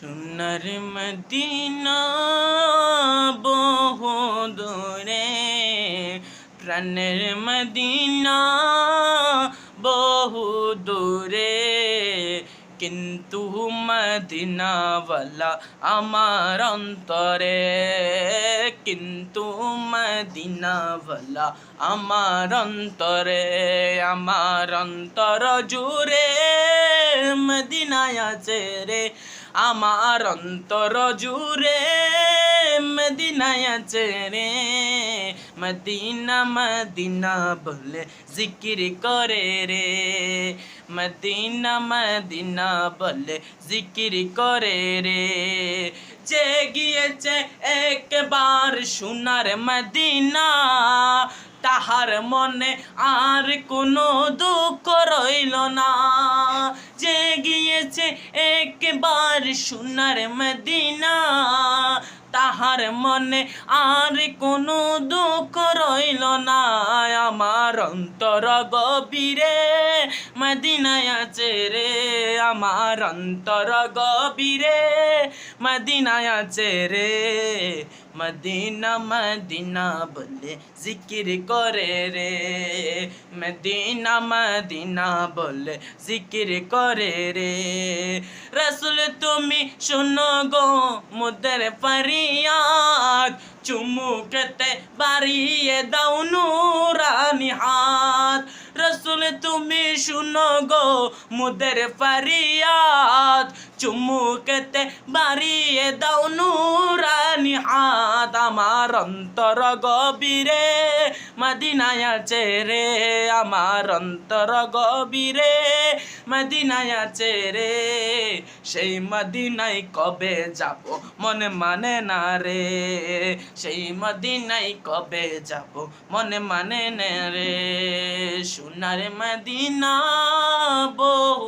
সোনার মদিনা বহু দূরে, প্রাণের মদিনা বহু দূরে। কিন্তু মদিনাওয়ালা আমার অন্তরে, কিন্তু মদিনাওয়ালা আমার অন্তরে, আমার অন্তর জুড়ে মদিনায় আছে রে। আমার অন্তর জুড়ে মদিনায় আছে রে। মদিনা মদিনা বলে জিকির করে রে। মদিনা মদিনা বলে জিকির করে রে। যে গিয়েছে একবার সোনার মদিনা, তাহার মনে আর কোনো দুঃখ রইল না। যে গিয়েছে একবার সোনার মদিনা। তাহার মনে আর কোনো দুঃখ রইল না। আমার অন্তর গভীরে মদিনায় আছে রে, আমার অন্তর গভীরে মদিনায় আছে রে। মদিনা মদিনা বলে জিকির করে রে মদিনা মদিনা বলে জিকির করে রে রসুল তুমি শুনো গো মুদের ফরিয়াদ চুমুকতে বাড়িয়ে দাও নুরানি হাত রসুল তুমি শুনো গো মুদের ফরিয়াদ চুমুকতে বাড়িয়ে দাও নুরানি হাত আমার অন্তর গভীরে। মদিনায় আছে রে আমার অন্তর গভীরে। মদিনায় আছে রে, সেই মদিনায় কবে যাব মনে মানে না রে? সেই মদিনায় কবে যাব মনে মানে না রে? সোনার মদিনা বহু